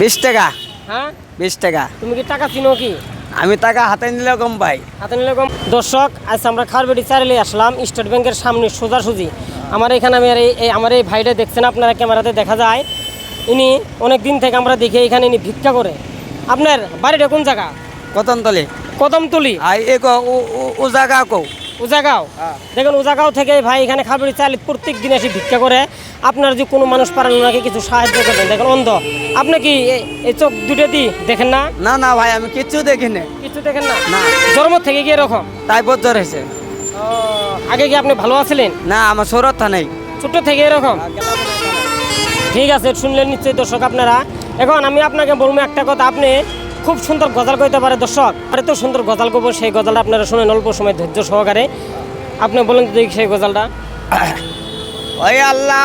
বিশ টাকা। হ্যাঁ? বিশ টাকা। তুমি কি টাকা চিনো কি? আমি টাকা হাতে নিলেও কম পাই। হাতে নিলে কম দর্শক আজ আমরা খারবেটি চারিলে আসলাম স্টেট ব্যাংকের সামনে সোজাসুজি। আমার এখানে আমি আর এই আমার এই ভাইটা দেখছেন আপনারা ক্যামেরাতে দেখা যায়। ইনি অনেক দিন থেকে আমরা দেখি এখানে ইনি ভিক্ষা করে। আপনার বাড়িটা কোন জায়গা? কদমতলি। কদমতলি। আর এ ও জায়গা কো? উজাগাঁও। দেখুন উজাগাঁও থেকে ভাই এখানে খাবারই চাইলে প্রত্যেক দিন এসে ভিক্ষা করে। আপনার যে কোনো মানুষ পারেন ওনাকে কিছু সাহায্য করবেন। দেখেন অন্ধ। আপনি কি এই চোখ দুটো দি দেখেন না? না না ভাই আমি কিচ্ছু দেখিনি কিছু দেখেন না? না। জন্ম থেকে কি এরকম? তাই বজ্জর হয়েছে। আগে কি আপনি ভালো আছিলেন? না আমার সরতা নেই। ছোট থেকে এরকম? ঠিক আছে শুনলেন নিশ্চয়ই দর্শক আপনারা। এখন আমি আপনাকে বলব একটা কথা। আপনি খুব সুন্দর গজাল কইতে পারে দর্শক। আর এত সুন্দর গজাল করব সেই গজালটা আপনারা শুনেন অল্প সময় ধৈর্য সহকারে। আপনি বলেন তো দেখি সেই গজালটা। ওই আল্লাহ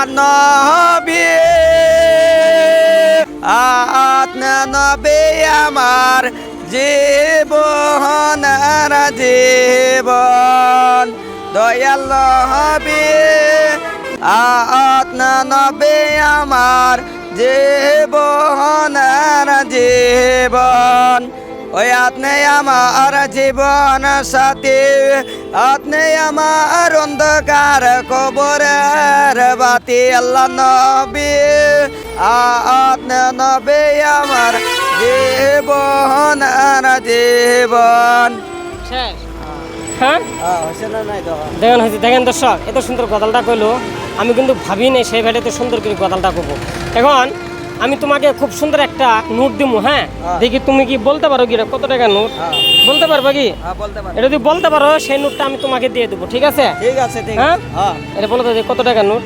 নবী আমার জীবন আর জীবন। দয়াল নবী আত্মা নবী আমার জীবন আর জীবন। ওই আপনি আমার জীবন সাথী। আপনি আমার অন্ধকার কবরের বাতি। আল্লাহ নবী আপনি নবী আমার জীবন আর জীবন। শেষ। হ্যাঁ? দেখেন দেখেন দর্শক এত সুন্দর গজালটা কইলো। আমি কিন্তু ভাবি নাই সেই ভাইটা এত সুন্দর করে গজালটা করব এখন আমি তোমাকে খুব সুন্দর একটা নোট দিমু হ্যাঁ? হ্যাঁ। দেখি তুমি কি বলতে পারো কি এটা কত টাকার নোট? হ্যাঁ। বলতে পারবে কি? হ্যাঁ বলতে পারি এটা যদি বলতে পারো সেই নোটটা আমি তোমাকে দিয়ে দেবো ঠিক আছে? ঠিক আছে হ্যাঁ? হ্যাঁ। এটা বলো তো কত টাকার নোট?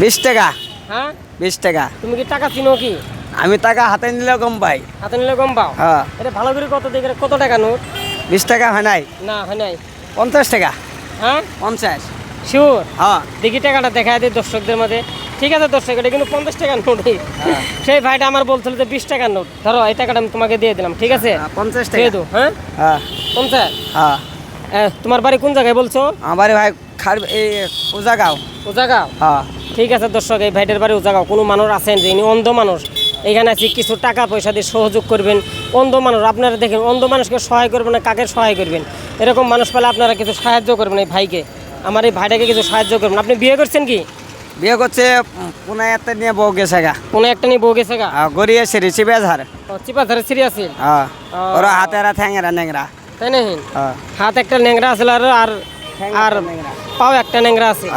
বিশ টাকা। হ্যাঁ? বিশ টাকা। তুমি কি টাকা চিনো কি? আমি টাকা হাতে নিলে কম পাই। হাতে নিলে কম পাও? হ্যাঁ। এটা ভালো করে কত দেখে কত টাকা নোট? বিশ টাকা হয় নাই। না হয় নাই। পঞ্চাশ টাকা। হ্যাঁ? পঞ্চাশ। শিওর হ্যাঁ। দেখি টাকাটা দেখায় দিই দর্শকদের মাঝে। ঠিক আছে দর্শক এটা কিন্তু পঞ্চাশ টাকার নোট। হ্যাঁ। সেই ভাইটা আমার বলছিল যে বিশ টাকার নোট। ধরো এই টাকাটা আমি তোমাকে দিয়ে দিলাম ঠিক আছে? হ্যাঁ, পঞ্চাশ দিয়ে টাকা দো হ্যাঁ? হ্যাঁ। পঞ্চাশ? হ্যাঁ। তোমার বাড়ি কোন জায়গায় বলছো? আমার ভাই খার এই উজাগাঁও উজাগাঁও হ্যাঁ। ঠিক আছে দর্শক এই ভাইটার বাড়ি উজাগাঁও কোনো মানুষ আছেন যে ইনি অন্ধ মানুষ? এখানে আছি কিছু টাকা পয়সা দিয়ে সহযোগ করবেন। অন্ধ মানুষ আপনারা দেখেন অন্ধ মানুষকে সহায় করবেন না কাকে সহায় করবেন? এরকম মানুষ পেলে আপনারা কিছু সাহায্য করবেন এই ভাইকে। আমার এই ভাইটাকে কিছু সাহায্য করবেন আপনি বিয়ে করছেন কি? বিয়ে করছে পুনে একটা নিয়ে বউ গেছে গা। কোনো একটা নিয়ে বউ গেছে গা? গড়িয়ে সেরি চিপে ঝার চিপা ধরে হ্যাঁ ও। ওরা হাতেরা ঠ্যাংরা ন্যাংরা। তাই না হাত একটা ন্যাংরা আছে আর আর আর পাও একটা ন্যাংরা আছে।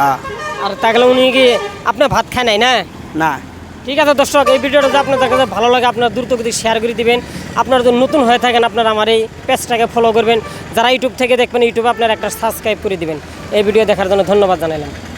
আর তাহলে উনি কি আপনার ভাত খায় নাই না? না। ঠিক আছে দর্শক এই ভিডিওটা যদি আপনাদের কাছে ভালো লাগে আপনারা দ্রুত গতি শেয়ার করে দিবেন। আপনারা যদি নতুন হয়ে থাকেন আপনারা আমার এই পেজটাকে ফলো করবেন। যারা ইউটিউব থেকে দেখবেন ইউটিউবে আপনারা একটা সাবস্ক্রাইব করে দিবেন। এই ভিডিও দেখার জন্য ধন্যবাদ জানালাম